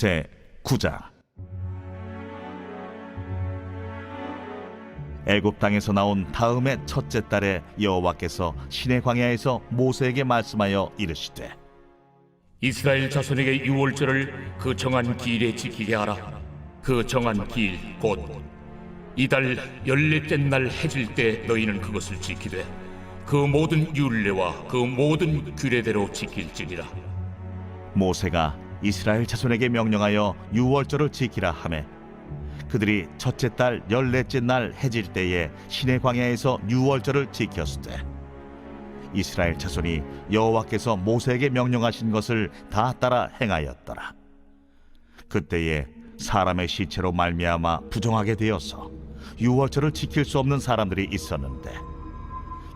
제 9장 애굽 땅에서 나온 다음의 첫째 달에 여호와께서 시내 광야에서 모세에게 말씀하여 이르시되 이스라엘 자손에게 유월절을 그 정한 기일에 지키게 하라. 그 정한 기일 곧 이달 열넷째 날 해질 때 너희는 그것을 지키되 그 모든 율례와 그 모든 규례대로 지킬지니라. 모세가 이스라엘 자손에게 명령하여 유월절을 지키라 하매 그들이 첫째 달 열넷째 날 해질 때에 시내 광야에서 유월절을 지켰으되 이스라엘 자손이 여호와께서 모세에게 명령하신 것을 다 따라 행하였더라. 그때에 사람의 시체로 말미암아 부정하게 되어서 유월절을 지킬 수 없는 사람들이 있었는데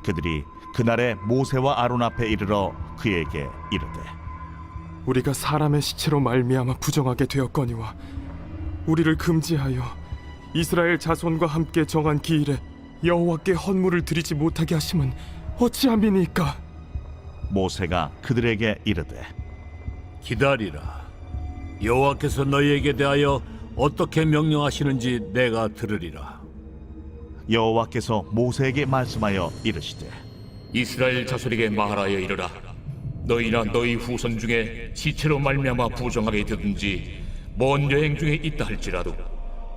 그들이 그날에 모세와 아론 앞에 이르러 그에게 이르되 우리가 사람의 시체로 말미암아 부정하게 되었거니와 우리를 금지하여 이스라엘 자손과 함께 정한 기일에 여호와께 헌물을 드리지 못하게 하심은 어찌함이니까 모세가 그들에게 이르되 기다리라. 여호와께서 너희에게 대하여 어떻게 명령하시는지 내가 들으리라. 여호와께서 모세에게 말씀하여 이르시되 이스라엘 자손에게 말하여 이르라. 너희나 너희 후손 중에 시체로 말미암아 부정하게 되든지 먼 여행 중에 있다 할지라도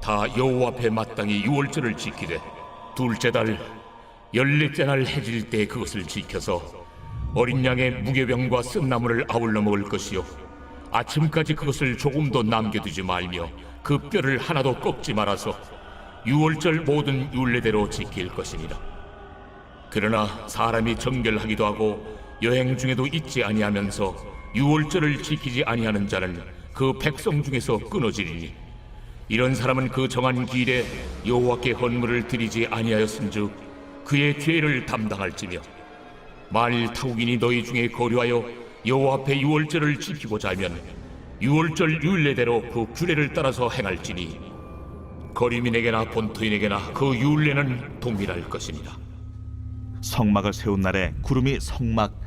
다 여호와 앞에 마땅히 유월절을 지키되 둘째 달 열넷째 날 해질 때 그것을 지켜서 어린 양의 무교병과 쓴나물을 아울러 먹을 것이요 아침까지 그것을 조금도 남겨두지 말며 그 뼈를 하나도 꺾지 말아서 유월절 모든 율례대로 지킬 것이니라. 그러나 사람이 정결하기도 하고 여행 중에도 잊지 아니하면서 유월절을 지키지 아니하는 자는 그 백성 중에서 끊어지리니 이런 사람은 그 정한 기일에 여호와께 헌물을 드리지 아니하였은즉 그의 죄를 담당할지며 만일 타국인이 너희 중에 거류하여 여호와 앞에 유월절을 지키고자 하면 유월절 율례대로 그 규례를 따라서 행할지니 거류민에게나 본토인에게나 그 율례는 동일할 것이니라. 성막을 세운 날에 구름이 성막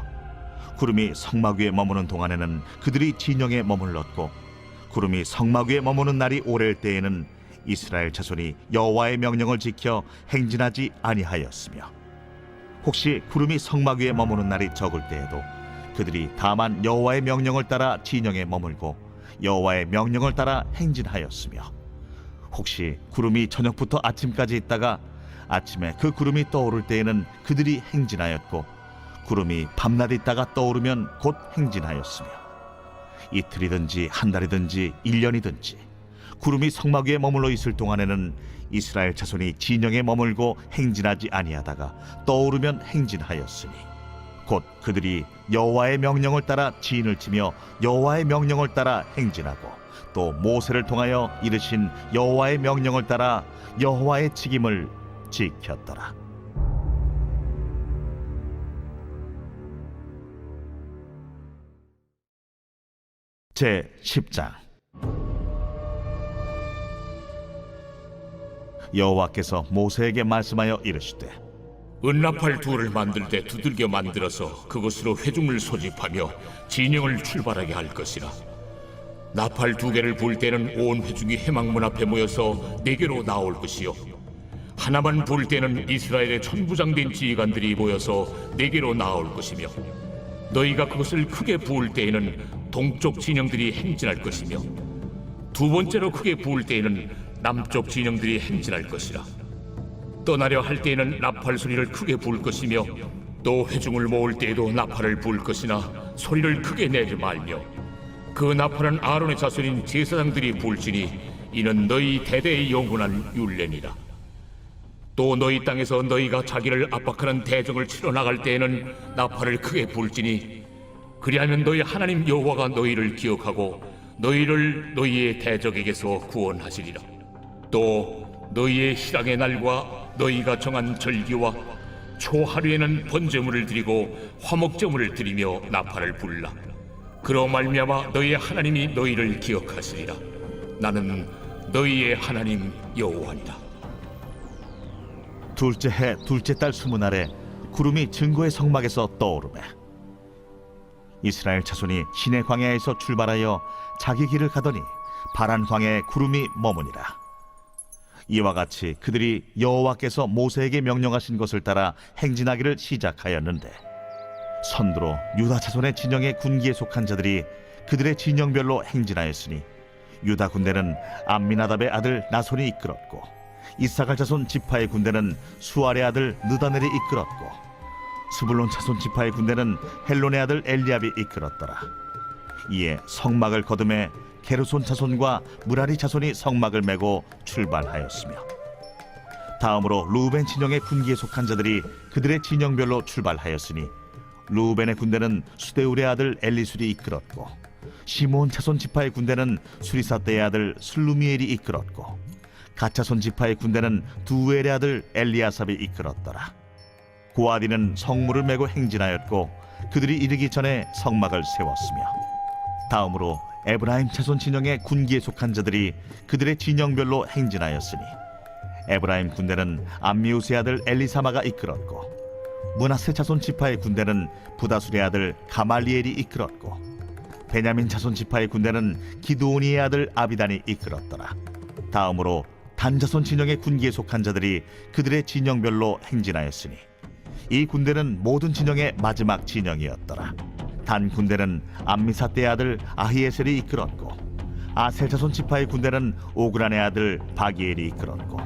구름이 성막 위에 머무는 동안에는 그들이 진영에 머물렀고 구름이 성막 위에 머무는 날이 오랠 때에는 이스라엘 자손이 여호와의 명령을 지켜 행진하지 아니하였으며 혹시 구름이 성막 위에 머무는 날이 적을 때에도 그들이 다만 여호와의 명령을 따라 진영에 머물고 여호와의 명령을 따라 행진하였으며 혹시 구름이 저녁부터 아침까지 있다가 아침에 그 구름이 떠오를 때에는 그들이 행진하였고 구름이 밤낮 있다가 떠오르면 곧 행진하였으며 이틀이든지 한 달이든지 일 년이든지 구름이 성막 위에 머물러 있을 동안에는 이스라엘 자손이 진영에 머물고 행진하지 아니하다가 떠오르면 행진하였으니 곧 그들이 여호와의 명령을 따라 진을 치며 여호와의 명령을 따라 행진하고 또 모세를 통하여 이르신 여호와의 명령을 따라 여호와의 책임을 지켰더라. 제 10장 여호와께서 모세에게 말씀하여 이르시되 은나팔 둘을 만들 때 두들겨 만들어서 그것으로 회중을 소집하며 진영을 출발하게 할 것이라. 나팔 두 개를 불 때는 온 회중이 해망문 앞에 모여서 네 개로 나올 것이요. 하나만 불 때는 이스라엘의 천부장된 지휘관들이 모여서 네 개로 나올 것이며 너희가 그것을 크게 부을 때에는 동쪽 진영들이 행진할 것이며 두 번째로 크게 부을 때에는 남쪽 진영들이 행진할 것이라. 떠나려 할 때에는 나팔 소리를 크게 부을 것이며 또 회중을 모을 때에도 나팔을 부을 것이나 소리를 크게 내지 말며 그 나팔은 아론의 자손인 제사장들이 부을지니 이는 너희 대대의 영원한 율례니라 또 너희 땅에서 너희가 자기를 압박하는 대적을 치러 나갈 때에는 나팔을 크게 부을지니 그리하면 너희 하나님 여호와가 너희를 기억하고 너희를 너희의 대적에게서 구원하시리라. 또 너희의 희락의 날과 너희가 정한 절기와 초하루에는 번제물을 드리고 화목제물을 드리며 나팔을 불라. 그로 말미암아 너희의 하나님이 너희를 기억하시리라. 나는 너희의 하나님 여호와니라. 둘째 해 둘째 달 스무 날에 구름이 증거의 성막에서 떠오르매 이스라엘 자손이 시내 광야에서 출발하여 자기 길을 가더니 바란 광야에 구름이 머무니라. 이와 같이 그들이 여호와께서 모세에게 명령하신 것을 따라 행진하기를 시작하였는데 선두로 유다 자손의 진영의 군기에 속한 자들이 그들의 진영별로 행진하였으니 유다 군대는 암미나답의 아들 나손이 이끌었고 이사갈 자손 지파의 군대는 수알의 아들 느다넬이 이끌었고 스불론 자손 지파의 군대는 헬론의 아들 엘리압이 이끌었더라. 이에 성막을 거둠에 게르손 자손과 무라리 자손이 성막을 메고 출발하였으며 다음으로 루벤 진영의 군기에 속한 자들이 그들의 진영별로 출발하였으니 루벤의 군대는 수데울의 아들 엘리술이 이끌었고 시몬 자손 지파의 군대는 수리사떼의 아들 슬루미엘이 이끌었고 가차손 지파의 군대는 두엘의 아들 엘리아삽이 이끌었더라 고아디는 성물을 메고 행진하였고 그들이 이르기 전에 성막을 세웠으며 다음으로 에브라임 자손 진영의 군기에 속한 자들이 그들의 진영별로 행진하였으니 에브라임 군대는 암미우스의 아들 엘리사마가 이끌었고 문하세 자손 지파의 군대는 부다술의 아들 가말리엘이 이끌었고 베냐민 자손 지파의 군대는 기드오니의 아들 아비단이 이끌었더라. 다음으로 단 자손 진영의 군기에 속한 자들이 그들의 진영별로 행진하였으니 이 군대는 모든 진영의 마지막 진영이었더라. 단 군대는 암미사떼의 아들 아히에셀이 이끌었고 아셀 자손 지파의 군대는 오그란의 아들 바기엘이 이끌었고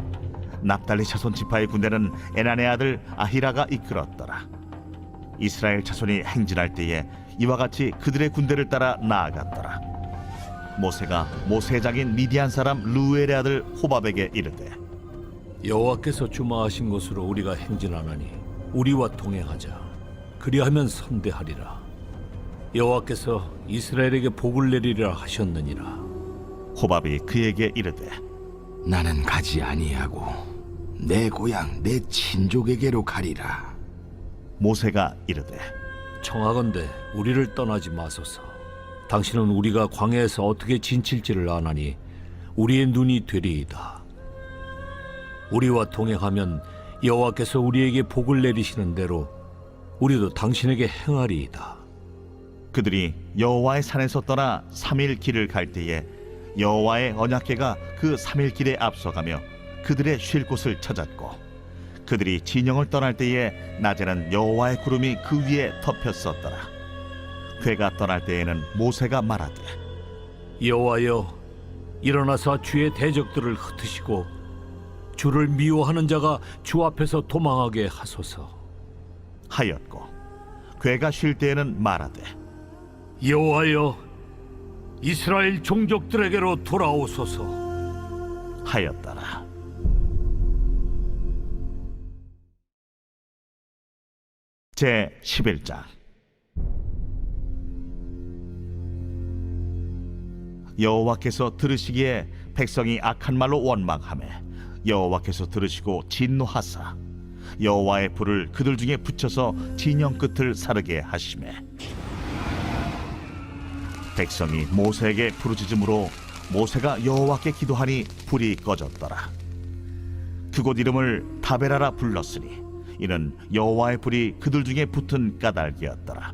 납달리 자손 지파의 군대는 에난의 아들 아히라가 이끌었더라. 이스라엘 자손이 행진할 때에 이와 같이 그들의 군대를 따라 나아갔더라. 모세가 모세의 장인 미디안 사람 루엘의 아들 호밥에게 이르되 여호와께서 주마하신 곳으로 우리가 행진하나니 우리와 동행하자. 그리하면 선대하리라. 여호와께서 이스라엘에게 복을 내리리라 하셨느니라. 호밥이 그에게 이르되 나는 가지 아니하고 내 고향 내 친족에게로 가리라. 모세가 이르되 청하건대 우리를 떠나지 마소서. 당신은 우리가 광야에서 어떻게 진칠지를 아나니 우리의 눈이 되리이다. 우리와 동행하면 여호와께서 우리에게 복을 내리시는 대로 우리도 당신에게 행하리이다. 그들이 여호와의 산에서 떠나 삼일 길을 갈 때에 여호와의 언약궤가 그 삼일 길에 앞서가며 그들의 쉴 곳을 찾았고 그들이 진영을 떠날 때에 낮에는 여호와의 구름이 그 위에 덮였었더라 궤가 떠날 때에는 모세가 말하되 여호와여 일어나서 주의 대적들을 흩으시고 주를 미워하는 자가 주 앞에서 도망하게 하소서. 하였고 궤가 쉴 때에는 말하되 여호와여 이스라엘 종족들에게로 돌아오소서. 하였더라 제 11장 여호와께서 들으시기에 백성이 악한 말로 원망하매 여호와께서 들으시고 진노하사 여호와의 불을 그들 중에 붙여서 진영 끝을 사르게 하시매 백성이 모세에게 부르짖음으로 모세가 여호와께 기도하니 불이 꺼졌더라. 그곳 이름을 다베라라 불렀으니 이는 여호와의 불이 그들 중에 붙은 까닭이었더라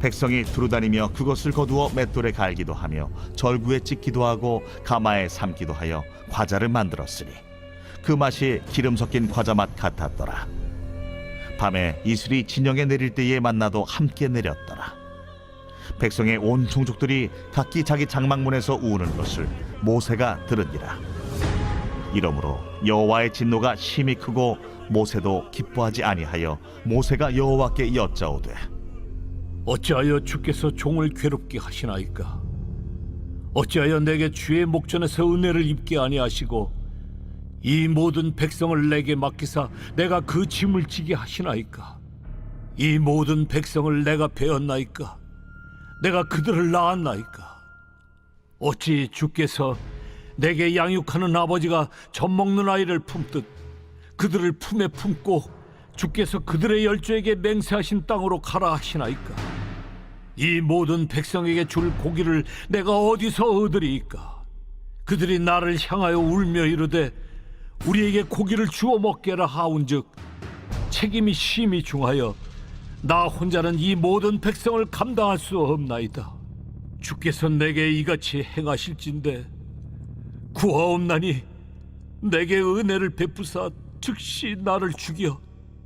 백성이 두루다니며 그것을 거두어 맷돌에 갈기도 하며 절구에 찍기도 하고 가마에 삶기도 하여 과자를 만들었으니 그 맛이 기름 섞인 과자 맛 같았더라. 밤에 이슬이 진영에 내릴 때에 만나도 함께 내렸더라. 백성의 온 종족들이 각기 자기 장막문에서 우는 것을 모세가 들으니라. 이러므로 여호와의 진노가 심히 크고 모세도 기뻐하지 아니하여 모세가 여호와께 여짜오되 어찌하여 주께서 종을 괴롭게 하시나이까? 어찌하여 내게 주의 목전에서 은혜를 입게 아니하시고 이 모든 백성을 내게 맡기사 내가 그 짐을 지게 하시나이까? 이 모든 백성을 내가 배웠나이까? 내가 그들을 낳았나이까? 어찌 주께서 내게 양육하는 아버지가 젖 먹는 아이를 품듯 그들을 품에 품고 주께서 그들의 열조에게 맹세하신 땅으로 가라 하시나이까? 이 모든 백성에게 줄 고기를 내가 어디서 얻으리이까? 그들이 나를 향하여 울며 이르되 우리에게 고기를 주어 먹게라 하운즉 책임이 심히 중하여 나 혼자는 이 모든 백성을 감당할 수 없나이다. 주께서 내게 이같이 행하실진데 구하옵나니 내게 은혜를 베푸사 즉시 나를 죽여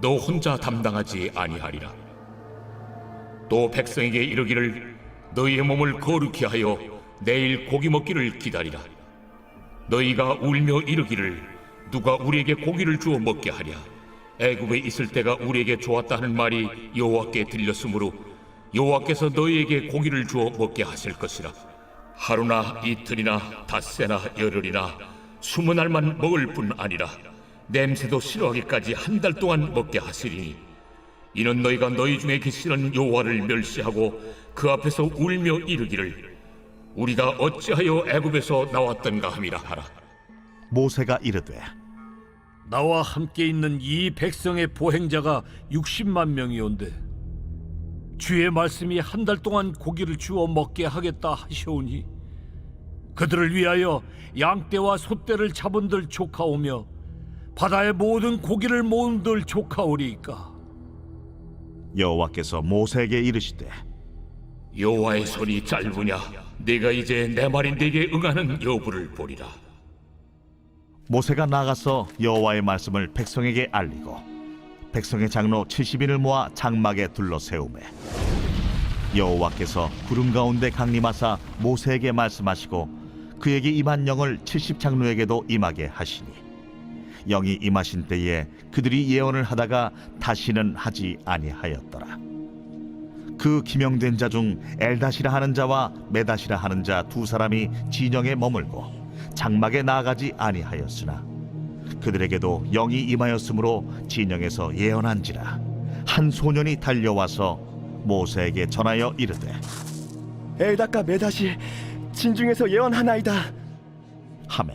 너 혼자 담당하지 아니하리라 또 백성에게 이르기를 너희의 몸을 거룩히 하여 내일 고기 먹기를 기다리라. 너희가 울며 이르기를 누가 우리에게 고기를 주어 먹게 하랴. 애굽에 있을 때가 우리에게 좋았다 하는 말이 여호와께 들렸으므로 여호와께서 너희에게 고기를 주어 먹게 하실 것이라. 하루나 이틀이나 닷새나 열흘이나 스무 날만 먹을 뿐 아니라 냄새도 싫어하기까지 한 달 동안 먹게 하시리니 이는 너희가 너희 중에 계시는 여호와를 멸시하고 그 앞에서 울며 이르기를 우리가 어찌하여 애굽에서 나왔던가 함이라 하라. 모세가 이르되 나와 함께 있는 이 백성의 보행자가 60만 명이온데 주의 말씀이 한 달 동안 고기를 주어 먹게 하겠다 하시오니 그들을 위하여 양떼와 소떼를 잡은들 조카오며 바다의 모든 고기를 모은들 조카오리이까? 여호와께서 모세에게 이르시되 여호와의 손이 짧으냐? 내가 이제 내 말이 네게 응하는 여부를 보리라. 모세가 나가서 여호와의 말씀을 백성에게 알리고 백성의 장로 70인을 모아 장막에 둘러 세우매 여호와께서 구름 가운데 강림하사 모세에게 말씀하시고 그에게 임한 영을 70 장로에게도 임하게 하시니 영이 임하신 때에 그들이 예언을 하다가 다시는 하지 아니하였더라 그 기명된 자 중 엘다시라 하는 자와 메다시라 하는 자 두 사람이 진영에 머물고 장막에 나아가지 아니하였으나 그들에게도 영이 임하였으므로 진영에서 예언한지라 한 소년이 달려와서 모세에게 전하여 이르되 엘다가 메다시 진중에서 예언하나이다. 하매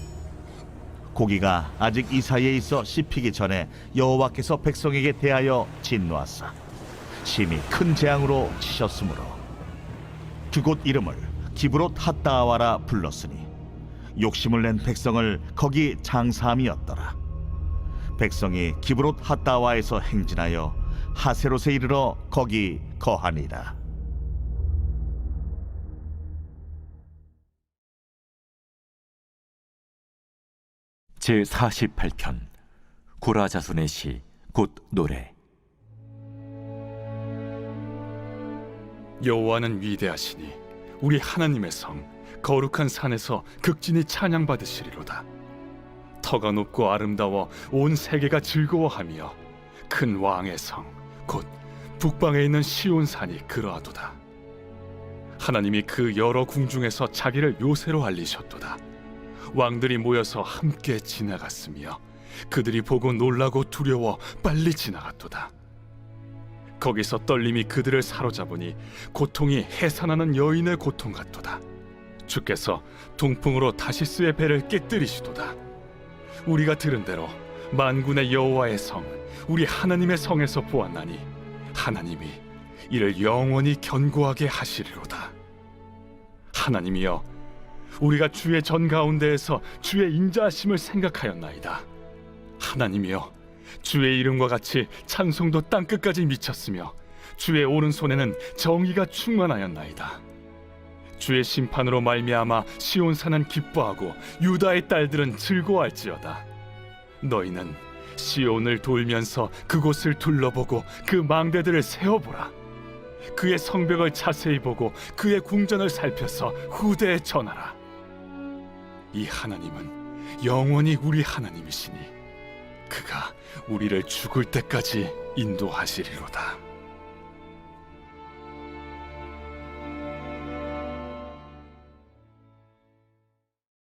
고기가 아직 이 사이에 있어 씹히기 전에 여호와께서 백성에게 대하여 진노하사 심히 큰 재앙으로 치셨으므로. 그곳 이름을 기브롯 핫다와라 불렀으니 욕심을 낸 백성을 거기 장사함이었더라. 백성이 기브롯 핫다와에서 행진하여 하세롯에 이르러 거기 거하니라 제 48편 고라 자손의 시 곧 노래 여호와는 위대하시니 우리 하나님의 성 거룩한 산에서 극진히 찬양받으시리로다. 터가 높고 아름다워 온 세계가 즐거워하며 큰 왕의 성 곧 북방에 있는 시온 산이 그러하도다. 하나님이 그 여러 궁중에서 자기를 요새로 알리셨도다. 왕들이 모여서 함께 지나갔으며 그들이 보고 놀라고 두려워 빨리 지나갔도다. 거기서 떨림이 그들을 사로잡으니 고통이 해산하는 여인의 고통 같도다. 주께서 동풍으로 다시스의 배를 깨뜨리시도다. 우리가 들은 대로 만군의 여호와의 성, 우리 하나님의 성에서 보았나니 하나님이 이를 영원히 견고하게 하시리로다. 하나님이여, 우리가 주의 전 가운데에서 주의 인자하심을 생각하였나이다. 하나님이여, 주의 이름과 같이 찬송도 땅 끝까지 미쳤으며 주의 오른손에는 정의가 충만하였나이다. 주의 심판으로 말미암아 시온 산은 기뻐하고 유다의 딸들은 즐거워할지어다. 너희는 시온을 돌면서 그곳을 둘러보고 그 망대들을 세어보라. 그의 성벽을 자세히 보고 그의 궁전을 살펴서 후대에 전하라. 이 하나님은 영원히 우리 하나님이시니 그가 우리를 죽을 때까지 인도하시리로다.